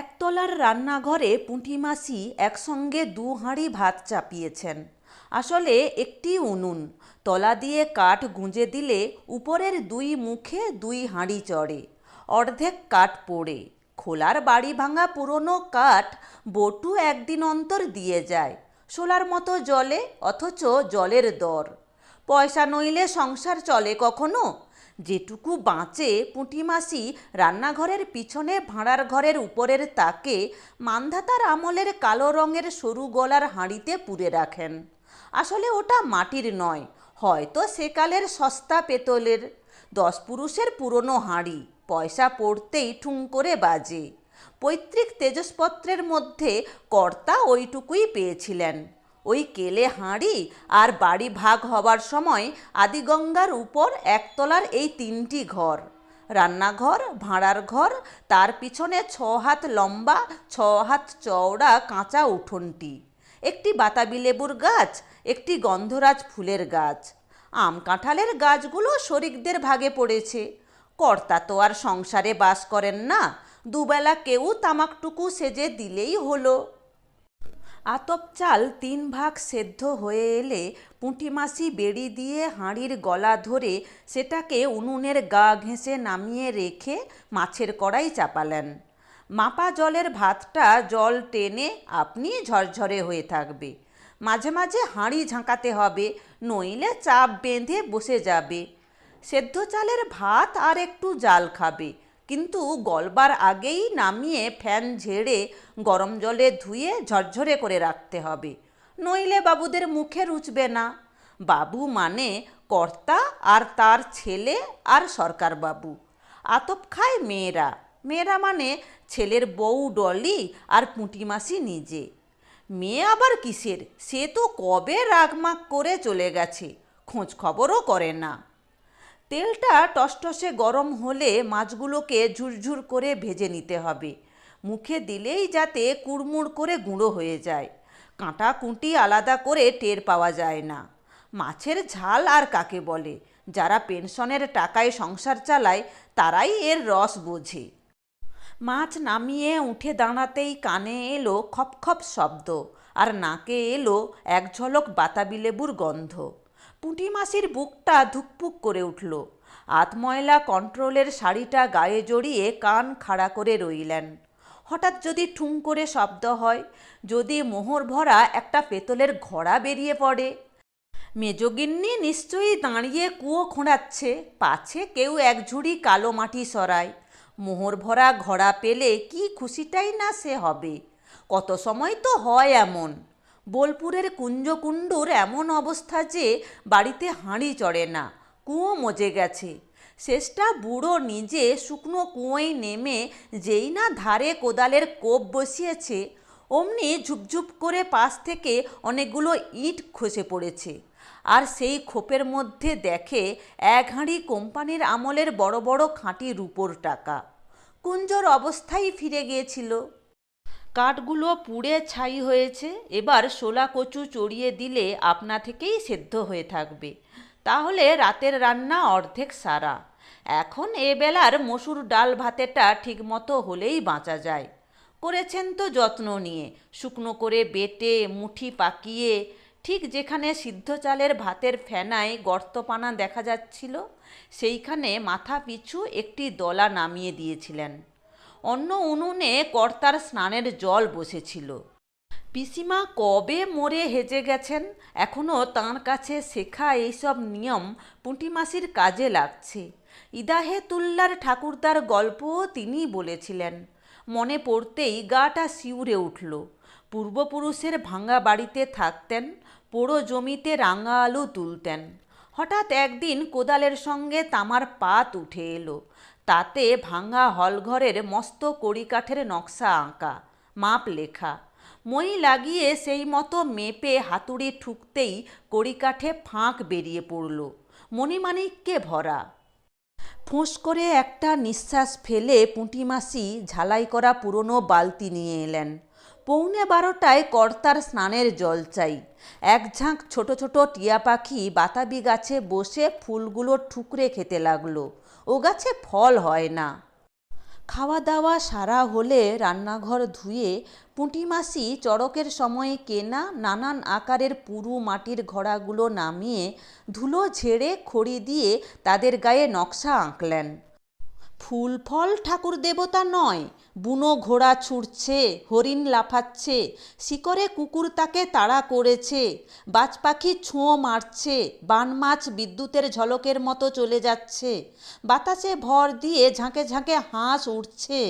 একতলার রান্নাঘরে পুঁটিমাসি একসঙ্গে দু হাঁড়ি ভাত চাপিয়েছেন। আসলে একটি উনুন, তলা দিয়ে কাঠ গুঁজে দিলে উপরের দুই মুখে দুই হাঁড়ি চড়ে, অর্ধেক কাঠ পড়ে, খোলার বাড়ি ভাঙা পুরনো কাঠ বটু একদিন অন্তর দিয়ে যায়, শোলার মতো জলে অথচ জলের দর। পয়সা নইলে সংসার চলে কখনো? যেটুকু বাঁচে পুঁটিমাসি রান্নাঘরের পিছনে ভাঁড়ার ঘরের উপরের তাকে মান্ধাতার আমলের কালো রঙের সরু গলার হাঁড়িতে পুরে রাখেন। আসলে ওটা মাটির নয়, হয়তো সেকালের সস্তা পেতলের। দশ পুরুষের পুরনো হাঁড়ি, পয়সা পড়তেই ঠুং করে বাজে। পৈতৃক তেজসপত্রের মধ্যে কর্তা ওইটুকুই পেয়েছিলেন। ওই কেলে হাঁড়ি আর বাড়ি ভাগ হবার সময় আদিগঙ্গার উপর একতলার এই তিনটি ঘর। রান্নাঘর, ভাঁড়ার ঘর, তার পিছনে ছ হাত লম্বা ছ হাত চওড়া কাঁচা উঠোনটি। একটি বাতাবি লেবুর গাছ, একটি গন্ধরাজ ফুলের গাছ। আম কাঁঠালের গাছগুলো শরিকদের ভাগে পড়েছে। কর্তা তো আর সংসারে বাস করেন না, দুবেলা কেউ তামাকটুকু সেজে দিলেই হলো। আতপ চাল তিন ভাগ সেদ্ধ হয়ে এলে পুঁটিমাসি বেড়ি দিয়ে হাঁড়ির গলা ধরে সেটাকে উনুনের গা ঘেঁষে নামিয়ে রেখে মাছের কড়াই চাপালেন। মাপা জলের ভাতটা জল টেনে আপনি ঝরঝরে হয়ে থাকবে। মাঝে মাঝে হাঁড়ি ঝাঁকাতে হবে, নইলে চাপ বেঁধে বসে যাবে। সেদ্ধ চালের ভাত আর একটু জাল খাবে। কিন্তু গলবার আগেই নামিয়ে ফ্যান ঝেড়ে গরম জলে ধুয়ে ঝরঝরে করে রাখতে হবে। নইলে বাবুদের মুখে রুচবে না। বাবু মানে কর্তা আর তার ছেলে আর সরকার বাবু। আতপ খায় মেয়েরা। মেয়েরা মানে ছেলের বউ ডলি আর পুঁটিমাসি নিজে। মেয়ে আবার কিসের? সে তো কবে রাগমাগ করে চলে গেছে, খোঁজ খবরও করে না। তেলটা টসটসে গরম হলে মাছগুলোকে ঝুরঝুর করে ভেজে নিতে হবে। মুখে দিলেই যাতে কুড়মুড় করে গুঁড়ো হয়ে যায়। কাঁটা কুঁটি আলাদা করে টের পাওয়া যায় না। মাছের ঝাল আর কাকে বলে? যারা পেনশনের টাকায় সংসার চালায়, তারাই এর রস বোঝে। মাছ নামিয়ে উঠে দাঁড়াতেই কানে এলো খপ খপ শব্দ, আর নাকে এলো এক ঝলক বাতাবি লেবুর গন্ধ। পুঁটি মাসির বুকটা ধুকপুক করে উঠল। আতময়লা কন্ট্রোলের শাড়িটা গায়ে জড়িয়ে কান খাড়া করে রইলেন। হঠাৎ যদি ঠুং করে শব্দ হয়, যদি মোহর ভরা একটা পেতলের ঘোড়া বেরিয়ে পড়ে। মেজগিন্নি নিশ্চয়ই দাঁড়িয়ে কুয়ো খোঁড়াচ্ছে, পাছে কেউ এক ঝুড়ি কালো মাটি সরায়। মোহর ভরা ঘোড়া পেলে কি খুশিটাই না সে হবে? কত সময় তো হয় এমন। বোলপুরের কুঞ্জকুণ্ডুর এমন অবস্থা যে বাড়িতে হাঁড়ি চড়ে না, কুয়ো মজে গেছে। শেষটা বুড়ো নিজে শুকনো কুঁয়োয় নেমে যেই না ধারে কোদালের কোপ বসিয়েছে, অমনি ঝুপঝুপ করে পাশ থেকে অনেকগুলো ইট খসে পড়েছে। আর সেই খোপের মধ্যে দেখে এক হাঁড়ি কোম্পানির আমলের বড় বড় খাঁটি রূপোর টাকা। কুঞ্জর অবস্থাই ফিরে গিয়েছিল। কাঠগুলো পুড়ে ছাই হয়েছে, এবার শোলা কচু চড়িয়ে দিলে আপনা থেকেই সেদ্ধ হয়ে থাকবে। তাহলে রাতের রান্না অর্ধেক সারা। এখন এ বেলার মসুর ডাল ভাতেটা ঠিকমতো হলেই বাঁচা যায়। করেছেন তো যত্ন নিয়ে, শুকনো করে বেটে, মুঠি পাকিয়ে, ঠিক যেখানে সিদ্ধ চালের ভাতের ফেনায় গর্তপানা দেখা যাচ্ছিল, সেইখানে মাথা পিছু একটি দলা নামিয়ে দিয়েছিলেন। অন্য উনুনে কর্তার স্নানের জল বসেছিল। পিসিমা কবে মরে হেজে গেছেন এখনও তাঁর কাছে শেখা এইসব নিয়ম পুঁটিমাসির কাজে লাগছে। ইদাহে তুল্লার ঠাকুরদার গল্পও তিনি বলেছিলেন। মনে পড়তেই গাটা শিউরে উঠল। পূর্বপুরুষের ভাঙা বাড়িতে থাকতেন, পোড়ো জমিতে রাঙা আলু তুলতেন। হঠাৎ একদিন কোদালের সঙ্গে তামার পাত উঠে এলো। তাতে ভাঙা হলঘরের মস্ত কড়িকাঠের নকশা আঁকা, মাপ লেখা। মই লাগিয়ে সেই মতো মেপে হাতুড়ি ঠুকতেই কড়িকাঠে ফাঁক বেরিয়ে পড়ল। মণিমাণিক্যে ভরা। ফোঁস করে একটা নিঃশ্বাস ফেলে পুঁটিমাসি ঝালাই করা পুরনো বালতি নিয়ে এলেন। পৌনে বারোটায় কর্তার স্নানের জল চাই। এক ঝাঁক ছোট ছোট টিয়া পাখি বাতাবি গাছে বসে ফুলগুলো ঠুকরে খেতে লাগল। ও গাছে ফল হয় না। খাওয়া দাওয়া সারা হলে রান্নাঘর ধুয়ে পুঁটিমাসি চড়কের সময়ে কেনা নানান আকারের পুরু মাটির ঘোড়াগুলো নামিয়ে ধুলো ঝেড়ে খড়ি দিয়ে তাদের গায়ে নকশা আঁকলেন। ফুল ফল ঠাকুর দেবতা নয়, বুনো ঘোড়া ছুটছে হরিণ লাফাচ্ছে শিকরে কুকুর তাকে তাড়া করেছে, বাজ পাখি ছোঁয় মারছে, বান মাছ বিদ্যুতের ঝলকের মতো চলে যাচ্ছে, বাতাসে ভর দিয়ে ঝাঁকে ঝাঁকে হাঁস উঠছে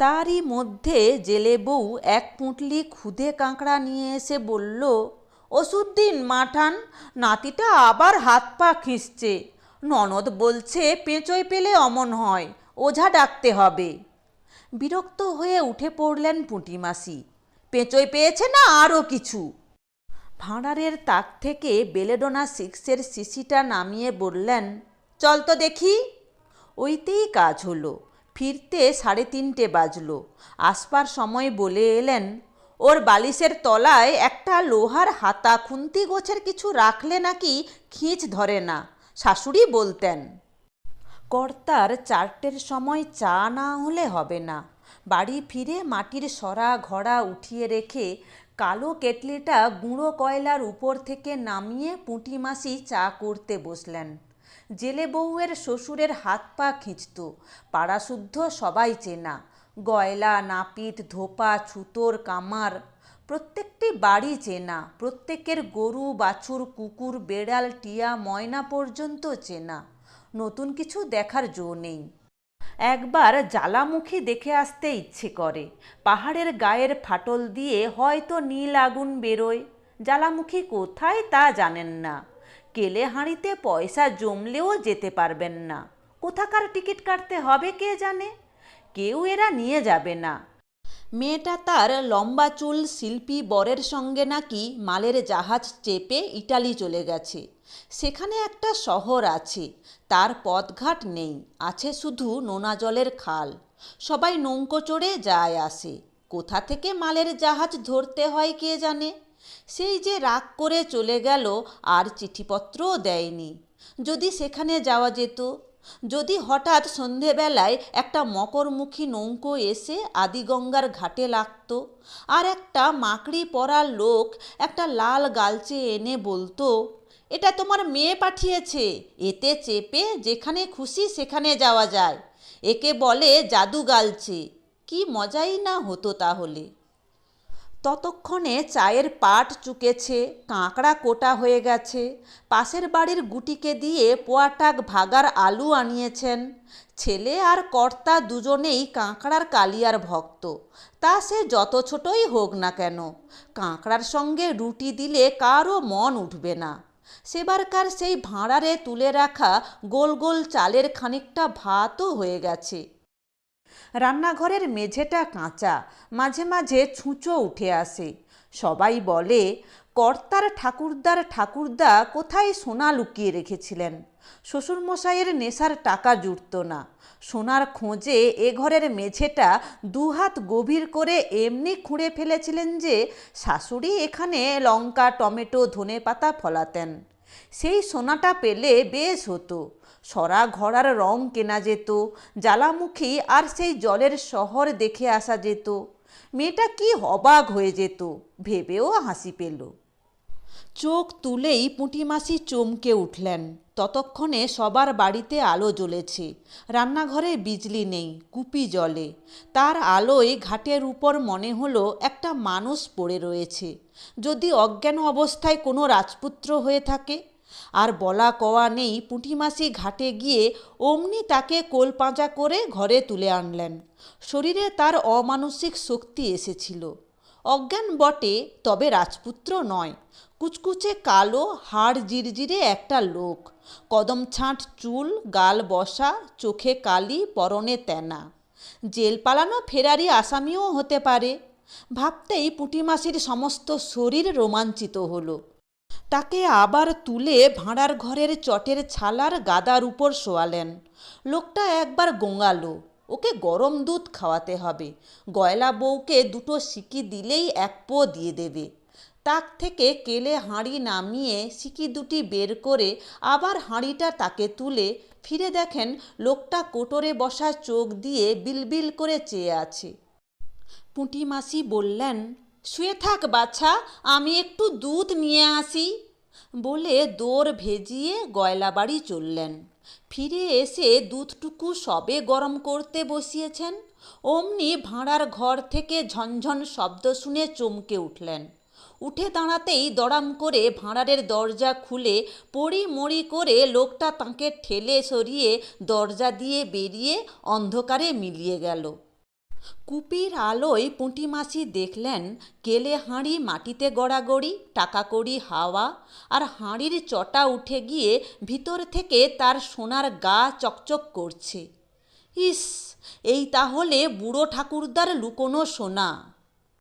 তারই মধ্যে জেলে বউ এক পুঁটলি খুদে কাঁকড়া নিয়ে এসে বলল, ওষুধ দিন, মাঠান, নাতিটা আবার হাত পা খিঁচছে ননদ বলছে পেঁচোয় পেলে অমন হয়, ওঝা ডাকতে হবে। বিরক্ত হয়ে উঠে পড়লেন পুঁটিমাসি পেঁচোয় পেয়েছে না আরও কিছু? ভাঁড়ারের তাক থেকে বেলেডোনা সিক্সের শিশিটা নামিয়ে বললেন, চল তো দেখি। ওইতেই কাজ হলো, ফিরতে সাড়ে তিনটে বাজলো। আসবার সময় বলে এলেন, ওর বালিশের তলায় একটা লোহার হাতা খুন্তি গোছের কিছু রাখলে নাকি খিঁচ ধরে না। শাশুড়ি বলতেন, কর্তার চারটের সময় চা না হলে হবে না। বাড়ি ফিরে মাটির সরা ঘড়া উঠিয়ে রেখে কালো কেটলিটা গুঁড়ো কয়লার উপর থেকে নামিয়ে পুঁটি মাসি চা করতে বসলেন। জেলে বউয়ের শ্বশুরের হাত পা খিঁচত, পাড়াশুদ্ধ সবাই চেনা। গয়লা, নাপিত, ধোপা, ছুতোর, কামার প্রত্যেকটি বাড়ি চেনা, প্রত্যেকের গরু, বাছুর, কুকুর, বেড়াল, টিয়া, ময়না পর্যন্ত চেনা। নতুন কিছু দেখার জো নেই। একবার জ্বালামুখী দেখে আসতে ইচ্ছে করে। পাহাড়ের গায়ের ফাটল দিয়ে হয়তো নীল আগুন বেরোয়। জ্বালামুখী কোথায় তা জানেন না। কেলে হাঁড়িতে পয়সা জমলেও যেতে পারবেন না। কোথাকার টিকিট কাটতে হবে কে জানে? কেউ এরা নিয়ে যাবে না। মেয়েটা তার লম্বা চুল শিল্পী বরের সঙ্গে নাকি মালের জাহাজ চেপে ইটালি চলে গেছে। সেখানে একটা শহর আছে, তার পথঘাট নেই, আছে শুধু নোনা জলের খাল। সবাই নৌকো চড়ে যায় আসে, কোথা থেকে মালের জাহাজ ধরতে হয় কে জানে? সেই যে রাগ করে চলে গেল আর চিঠিপত্রও দেয়নি। যদি সেখানে যাওয়া যেত যদি হঠাৎ সন্ধেবেলায় একটা মকরমুখী নৌকো এসে আদিগঙ্গার ঘাটে লাগতো আর একটা মাকড়ি পরা লোক একটা লাল গালচে এনে বলতো, এটা তোমার মেয়ে পাঠিয়েছে, এতে চেপে যেখানে খুশি সেখানে যাওয়া যায়, একে বলে জাদু গালছে কি মজাই না হতো তাহলে? ততক্ষণে চায়ের পাট চুকেছে, কাঁকড়া কোটা হয়ে গেছে, পাশের বাড়ির গুটিকে দিয়ে পোয়াটাক ভাগার আলু আনিয়েছেন। ছেলে আর কর্তা দুজনেই কাঁকড়ার কালিয়ার ভক্ত, তা সে যত ছোটই হোক না কেন। কাঁকড়ার সঙ্গে রুটি দিলে কারও মন উঠবে না। সেবারকার সেই ভাঁড়ারে তুলে রাখা গোল গোল চালের খানিকটা ভাতও হয়ে গেছে। রান্নাঘরের মেঝেটা কাঁচা, মাঝে মাঝে ছুঁচো উঠে আসে। সবাই বলে, কর্তার ঠাকুরদার ঠাকুরদা কোথায় সোনা লুকিয়ে রেখেছিলেন? শ্বশুরমশাইয়ের নেশার টাকা জুটত না। সোনার খোঁজে এ ঘরের মেঝেটা দুহাত গভীর করে এমনি খুঁড়ে ফেলেছিলেন যে, শাশুড়ি এখানে লঙ্কা, টমেটো ধনে পাতা ফলাতেন। সেই সোনাটা পেলে বেশ হতো। সরা ঘোড়ার রং কেনা যেত, জ্বালামুখী আর সেই জলের শহর দেখে আসা যেত। মেয়েটা কি অবাক হয়ে যেত, ভেবেও হাসি পেল। চোখ তুলেই পুঁটিমাসি চমকে উঠলেন। ততক্ষণে সবার বাড়িতে আলো জ্বলেছে। রান্নাঘরে বিজলি নেই, কুপি জলে। তার আলোয় ঘাটের উপর মনে হলো একটা মানুষ পড়ে রয়েছে। যদি অজ্ঞান অবস্থায় কোনো রাজপুত্র হয়ে থাকে আর বলা কওয়া নেই পুঁটিমাসি ঘাটে গিয়ে অমনি তাকে কোলপাঁচা করে ঘরে তুলে আনলেন। শরীরে তার অমানসিক শক্তি এসেছিল। অজ্ঞান বটে, তবে রাজপুত্র নয়। কুচকুচে কালো, হাড় জিরজিরে একটা লোক। কদম ছাঁট চুল, গাল বসা, চোখে কালি, পরনে তেনা। জেল পালানো ফেরারি আসামিও হতে পারে। ভাবতেই পুটিমাসির সমস্ত শরীর রোমাঞ্চিত হলো। তাকে আবার তুলে ভাঁড়ার ঘরের চটের ছালার গাদার উপর শোয়ালেন। লোকটা একবার গোঙালো। ওকে গরম দুধ খাওয়াতে হবে। গয়লা বউকে দুটো সিকি দিলেই এক পো দিয়ে দেবে। তাক থেকে কেলে হাঁড়ি নামিয়ে সিকি দুটি বের করে আবার হাঁড়িটা তাকে তুলে ফিরে দেখেন লোকটা কোটরে বসা চোখ দিয়ে বিলবিল করে চেয়ে আছে। পুঁটি মাসি বললেন শুয়ে থাক বাছা, আমি একটু দুধ নিয়ে আসি। বলে দৌড় ভেজিয়ে গয়লা বাড়ি চললেন। ফিরে এসে দুধটুকু সবে গরম করতে বসিয়েছেন। অমনি ভাঁড়ার ঘর থেকে ঝনঝন শব্দ শুনে চমকে উঠলেন। উঠে দাঁড়াতেই দড়াম করে ভাঁড়ারের দরজা খুলে পড়ি মড়ি করে লোকটা তাঁকে ঠেলে সরিয়ে দরজা দিয়ে বেরিয়ে অন্ধকারে মিলিয়ে গেল। কুপির আলোয় পুঁটি মাসি দেখলেন, কেলে হাঁড়ি মাটিতে গড়াগড়ি টাকা করি হাওয়া, আর হাঁড়ির চটা উঠে গিয়ে ভিতর থেকে তার সোনার গা চকচক করছে। ইস, এই তাহলে বুড়ো ঠাকুরদার লুকোনো সোনা।